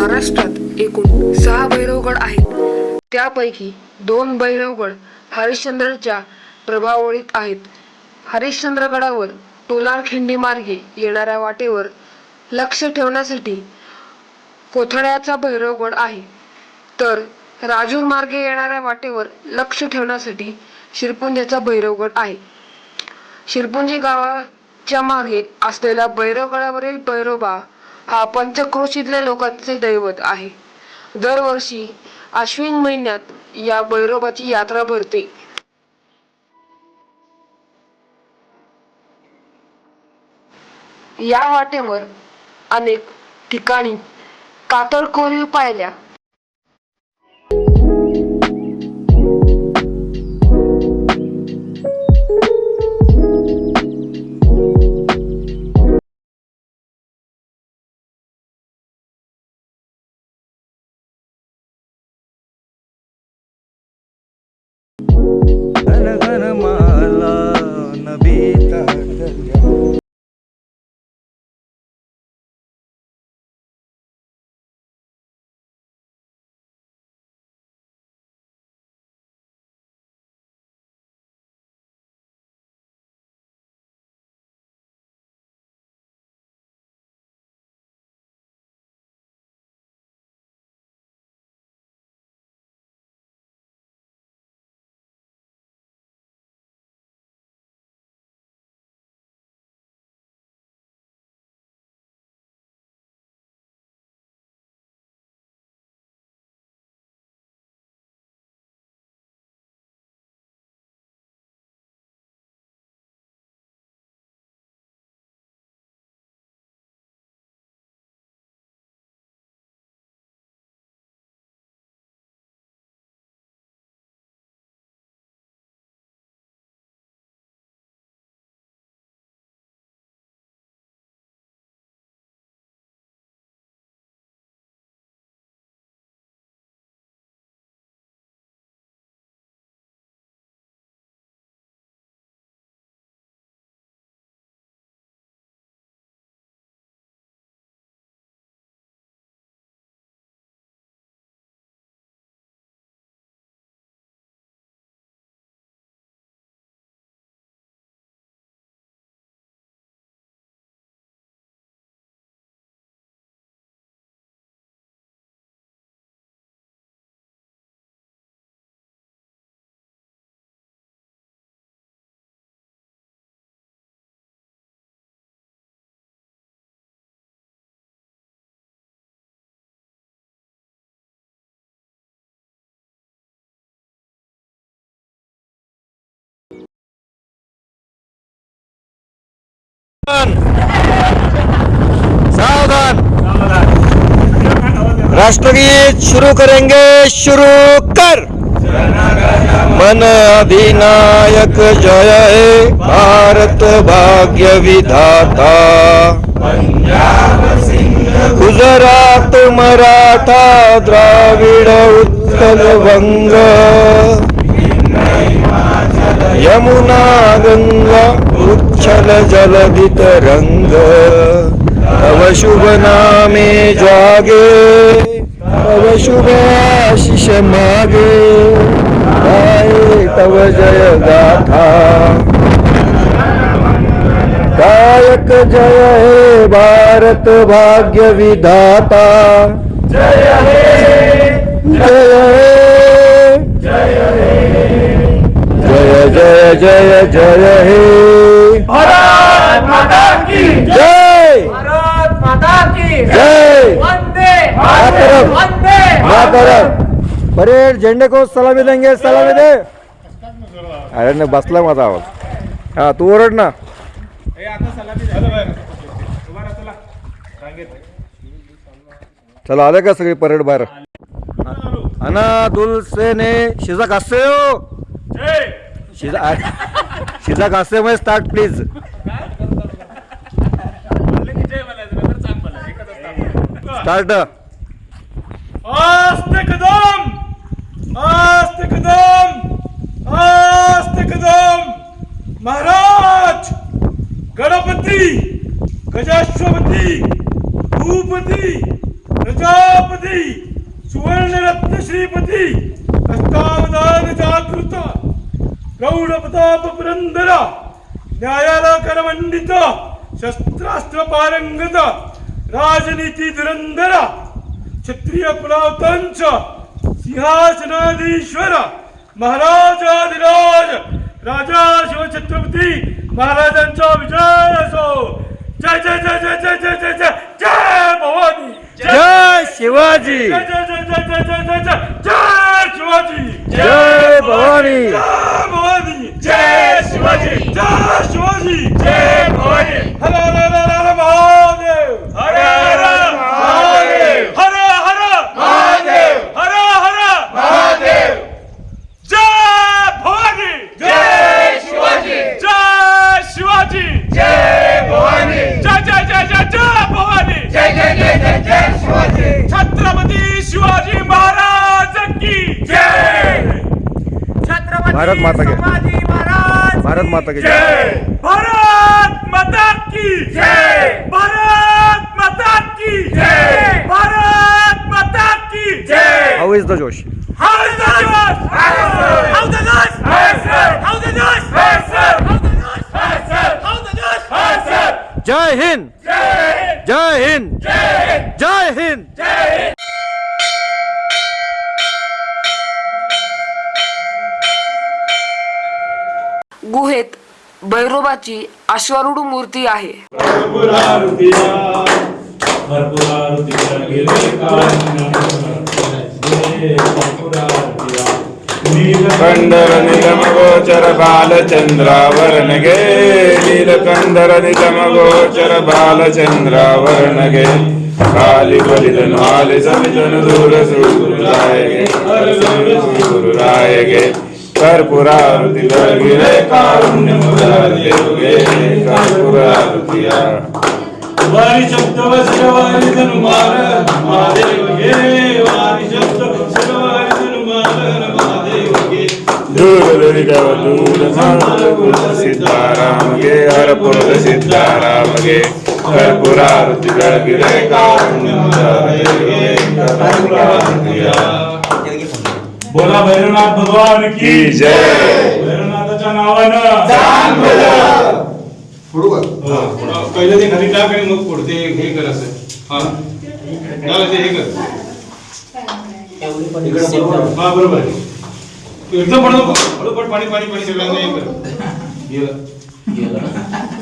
महाराष्ट्रात एकूण सहा भैरवगड आहेत. त्यापैकी दोन भैरवगड हरिश्चंद्रच्या प्रभावळीत आहेत. हरिश्चंद्रगडावर टोलारखिंडी मार्गे येणाऱ्या वाटेवर लक्ष ठेवण्यासाठी कोथळ्याचा भैरवगड आहे. तर राजूर मार्गे येणाऱ्या वाटेवर लक्ष ठेवण्यासाठी शिरपुंजेचा भैरवगड आहे. शिरपुंजी गावाच्या मागे असलेल्या भैरवगडावरील भैरोबा हा पंचक्रोशीतल्या लोकांचे दैवत आहे. दरवर्षी आश्विन महिन्यात या भैरोबाची यात्रा भरते. या वाटेवर अनेक ठिकाणी कातळ पायल्या தனதனமா सावधान। राष्ट्रगीत शुरू करेंगे, शुरू कर। मन अधिनायक जय हे, भारत भाग्य विधाता। गुजरात मराठा द्राविड उत्कल वंग। यमुना गंगा उच्छल जलधित रंग। तव शुभ नामे जागे। तव शुभ आशिष मागे। गाये तव जय गाथा। गायक जय हे भारत भाग्य विधाता। जय हे जय हे। जय जय जय जय हे। भारत माता की जय। भारत माता की जय। वंदे मातरम. वंदे मातरम। परेड झेंडे को सलामी देंगे सलामी दे। अरे नाही बसला माझा आवाज. हा तू ओरड ना. चला आले का सगळी परेड बाहेर? अना दुलसेने शिजा घासे हो. शिजा शिजा घासे मध्ये स्टार्ट प्लीज स्टार्ट आस्ते कदम! आस्ते कदम! आस्ते कदम! महाराज! गणपती! गजाश्वपती! भूपती! प्रजापती! सुवर्ण रत्न श्रीपती! अष्टावधान जागृत! प्रौढ प्रताप पुरंदर न्यायाला करमंडित शस्त्रास्त्र पारंगत राजनीती धुरंधर क्षत्रिय कुलावतांच सिंहासनाधीश्वर महाराजाधिराज राजा शिवछत्रपती महाराजांचा विजय असो जय जय जय जय जय जय जय जय जय भवानी जय शिवाजी जय जय जय जय जय जय जय जय जय शिवाजी जय भवानी जय भवानी जय शिवाजी जय शिवाजी जय भवानी हर हर हर हर भारत माता के भारत माता के भारत माता की जय भारत माता की जय भारत माता की जय हाउ इज द जोश हाउ इज द जोश हाउ द जोश हाउ द जोश हाउ द जोश जय हिंद जय हिंद जय हिंद जय हिंद गुहेत भैरोबाची अश्वारूढ मूर्ती आहे. कंदर निलम गोचर बालचंद्रावरण गे नीलकंदर निलम गोचर बालचंद्रावरण गे काली बलिदन वाले समितन दूर सुर गे गुरुराय गे कर्पुरारुतीला गिरे कारुण्य मुरारे योगे कर्पुरारुतिया वारी शब्द वस्त्र वारी धनुमार महादेव गे वारी शब्द वस्त्र वारी धनुमार महादेव गे दूर रिडव दूर सांगल कुल सिद्धाराम गे हर पुरुष सिद्धाराम गे कर्पुरारुतीला गिरे कारुण्य मुरारे योगे कर्पुरारुतिया बोला भैरवनाथ भगवान की जय. भैरवनाथाच्या नावानं. हा, पहिलं ते खाली टाक आणि मग पुढे ते हे कर असं. हा. झालं ते हे कर. हा बरोबर. एकदम पडतो पडोपट पाणी पाणी पाणी सगळ्यांना हे कर. गेलं पेंड्या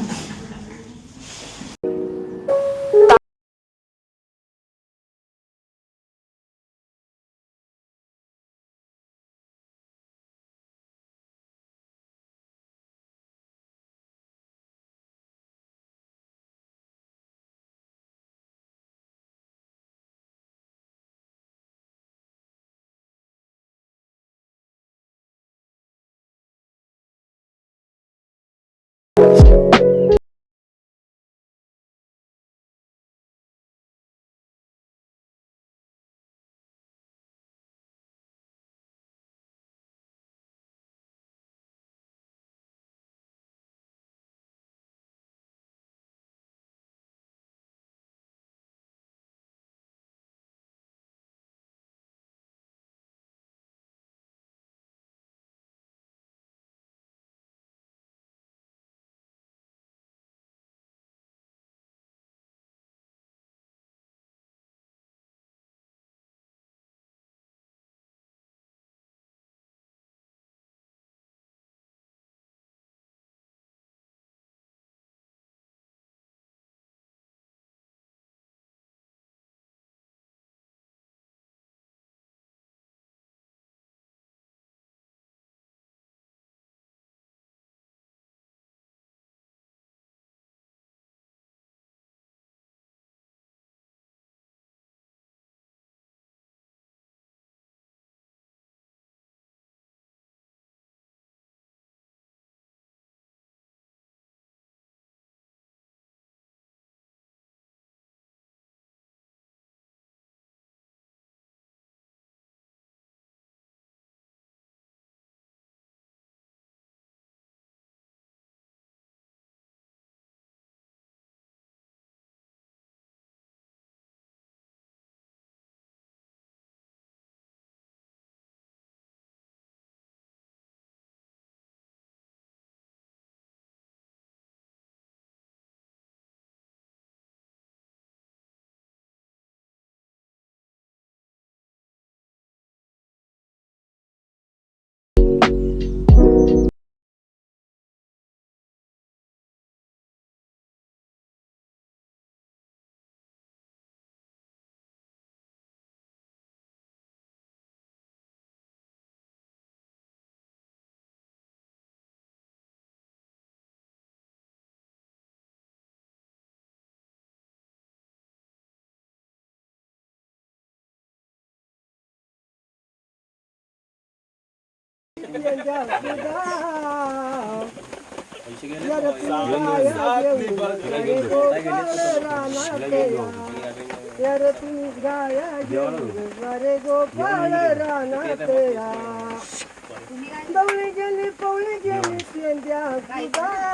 Yeah,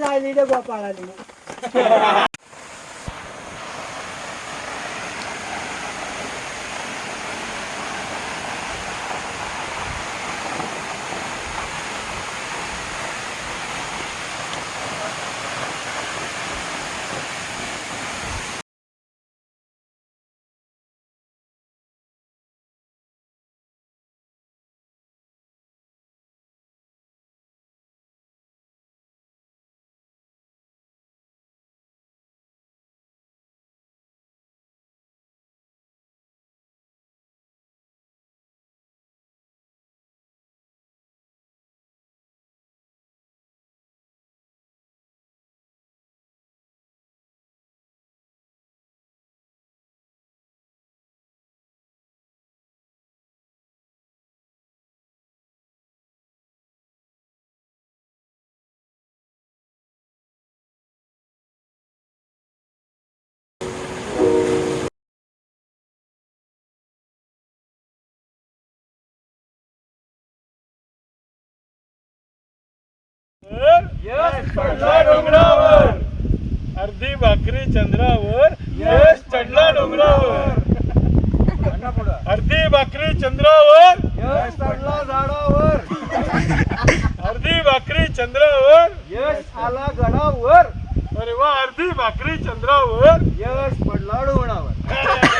લાવી લીધો ગોપાળા चढला डोंगरावर. अर्धी भाकरी चंद्रावर यश चढला डोंगरावर. अर्धी भाकरी चंद्रावर यश चढला झाडावर. अर्धी भाकरी चंद्रावर. यश आला गडावर. अरे वा अर्धी भाकरी चंद्रावर. यश पडला डोंगरावर.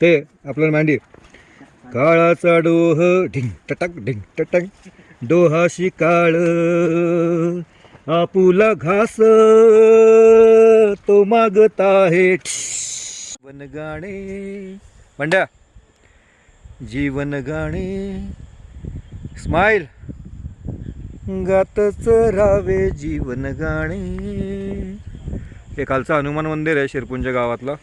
ते आपल्याला मांडी काळाचा डोह ढिंग टटक ढिंग टटक डोहाशी काळ आपुला घास तो मागत आहे. जीवन गाणे. बंड्या जीवन गाणे. स्माईल गातच राहावे जीवन गाणे. हे खालचं हनुमान मंदिर आहे शिरपुंज गावातलं.